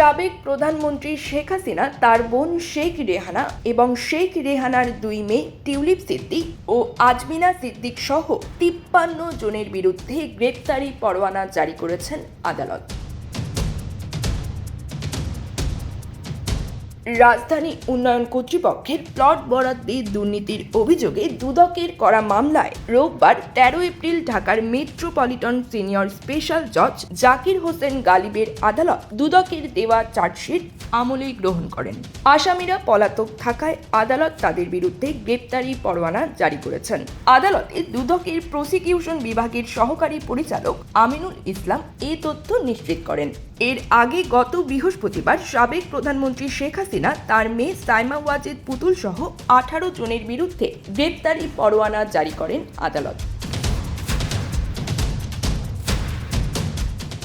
সাবেক প্রধানমন্ত্রী শেখ হাসিনা, তার বোন শেখ রেহানা এবং শেখ রেহানার দুই মেয়ে টিউলিপ সিদ্দিক ও আজমিনা সিদ্দিক সহ তিপ্পান্ন জনের বিরুদ্ধে গ্রেপ্তারি পরোয়ানা জারি করেছেন আদালত। রাজধানী উন্নয়ন কর্তৃপক্ষের প্লট বরাদ্দে দুর্নীতির অভিযোগে দুদকের করা মামলায় রোববার তেরো এপ্রিল ঢাকার মেট্রোপলিটন সিনিয়র স্পেশাল জজ জাকির হোসেন গালিবের আদালত দুদকের দেওয়া চার্জশিট আমলে গ্রহণ করেন। আসামিরা পলাতক থাকায় আদালত তাদের বিরুদ্ধে গ্রেপ্তারি পরোয়ানা জারি করেছেন। আদালতে দুদকের প্রসিকিউশন বিভাগের সহকারী পরিচালক আমিনুল ইসলাম এ তথ্য নিশ্চিত করেন। এর আগে গত বৃহস্পতিবার সাবেক প্রধানমন্ত্রী শেখ হাসিনা তার মেয়ে সাইমা ওয়াজেদ পুতুল সহ আঠারো জনের বিরুদ্ধে গ্রেপ্তারি পরোয়ানা জারি করেন আদালত।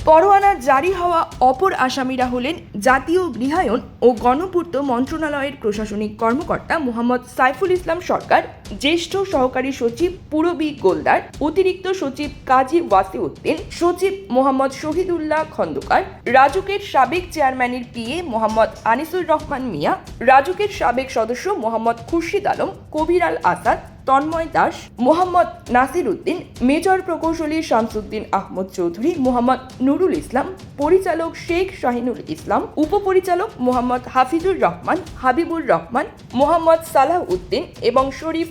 পরোয়ানা জারি হওয়া অপর আসামিরা হলেন জাতীয় গৃহায়ন ও গণপূর্ত মন্ত্রণালয়ের প্রশাসনিক কর্মকর্তা মোহাম্মদ সাইফুল ইসলাম সরকার জ্যেষ্ঠ সহকারী সচিব পুরবী গোলদার, অতিরিক্ত সচিব কাজী ওয়াসিউদ্দিন, সচিব মোহাম্মদ শহীদুল্লাহ খন্দকার, রাজুকের সাবেক চেয়ারম্যানের পিএ মোহাম্মদ আনিসুর রহমান মিয়া, রাজুকের সাবেক সদস্য মোহাম্মদ খুরশিদ আলম, কবির আল আসাদ, তন্ময় দাস, মোহাম্মদ নাসির উদ্দিন, মেজর প্রকৌশলী শামসুদ্দিন আহমদ চৌধুরী, মোহাম্মদ নুরুল ইসলাম, পরিচালক শেখ শাহিনুল ইসলাম, উপপরিচালক মোহাম্মদ হাফিজুর রহমান, হাবিবুর রহমান, মোহাম্মদ সালাহ উদ্দিন এবং শরীফ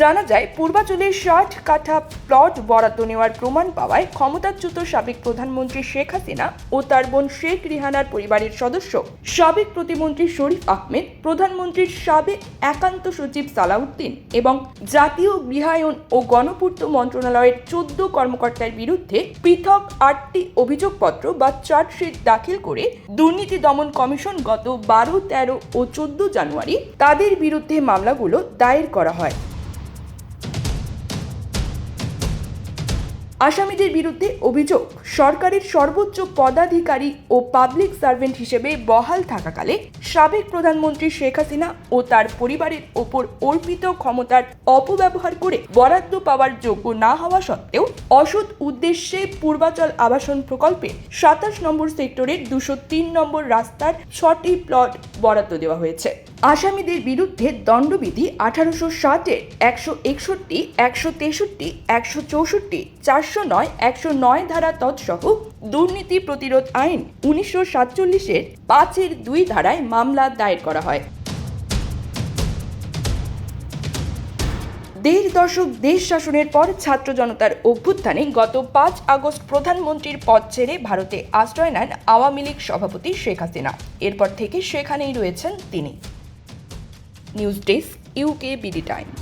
জানা যায় পূর্বাঞ্চলের ষাট কাঠা প্লট বরাদ্দ নেওয়ার প্রমাণ পাওয়ায় ক্ষমতাচ্যুত সাবেক প্রধানমন্ত্রী শেখ হাসিনা ও তার বোন শেখ রিহানার পরিবারের সদস্য সাবেক প্রতিমন্ত্রী শরীফ আহমেদ প্রধানমন্ত্রীর সাবেক একান্ত সচিব সালাউদ্দিন এবং জাতীয় গৃহায়ন ও গণপূর্ত মন্ত্রণালয়ের চোদ্দ কর্মকর্তার বিরুদ্ধে পৃথক আটটি অভিযোগপত্র বা চার্জশিট দাখিল করে দুর্নীতি দমন কমিশন গত বারো, তেরো ও চোদ্দ জানুয়ারি তাদের বিরুদ্ধে মামলাগুলো দায়ের করা হয়। আসামিদের বিরুদ্ধে অভিযোগ, সরকারের সর্বোচ্চ পদাধিকারী ও পাবলিক সার্ভেন্ট হিসেবে বহাল থাকাকালে সাবেক প্রধানমন্ত্রী শেখ হাসিনা ও তার পরিবারের ওপর অর্পিত ক্ষমতার অপব্যবহার করে বরাদ্দ পাওয়ার যোগ্য না হওয়া সত্ত্বেও অসৎ উদ্দেশ্যে পূর্বাচল আবাসন প্রকল্পে সাতাশ নম্বর সেক্টরের দুশো তিন নম্বর রাস্তার ছটি প্লট বরাদ্দ দেওয়া হয়েছে। আসামিদের বিরুদ্ধে দণ্ডবিধি আঠারোশো ষাটের একশো একষট্টি, একশো তেষট্টি, একশো চৌষট্টি, চারশো নয়, একশো নয় ধারা তৎসহ দুর্নীতি প্রতিরোধ আইন উনিশশো সাতচল্লিশের পাঁচের দুই ধারায় মামলা দায়ের করা হয়। দেড় দশক দেশ শাসনের পর ছাত্র জনতার অভ্যুত্থানে গত পাঁচ আগস্ট প্রধানমন্ত্রীর পদ ছেড়ে ভারতে আশ্রয় নেন আওয়ামী লীগ সভাপতি শেখ হাসিনা। এরপর থেকে সেখানেই রয়েছেন তিনি। News desk UK BD Times.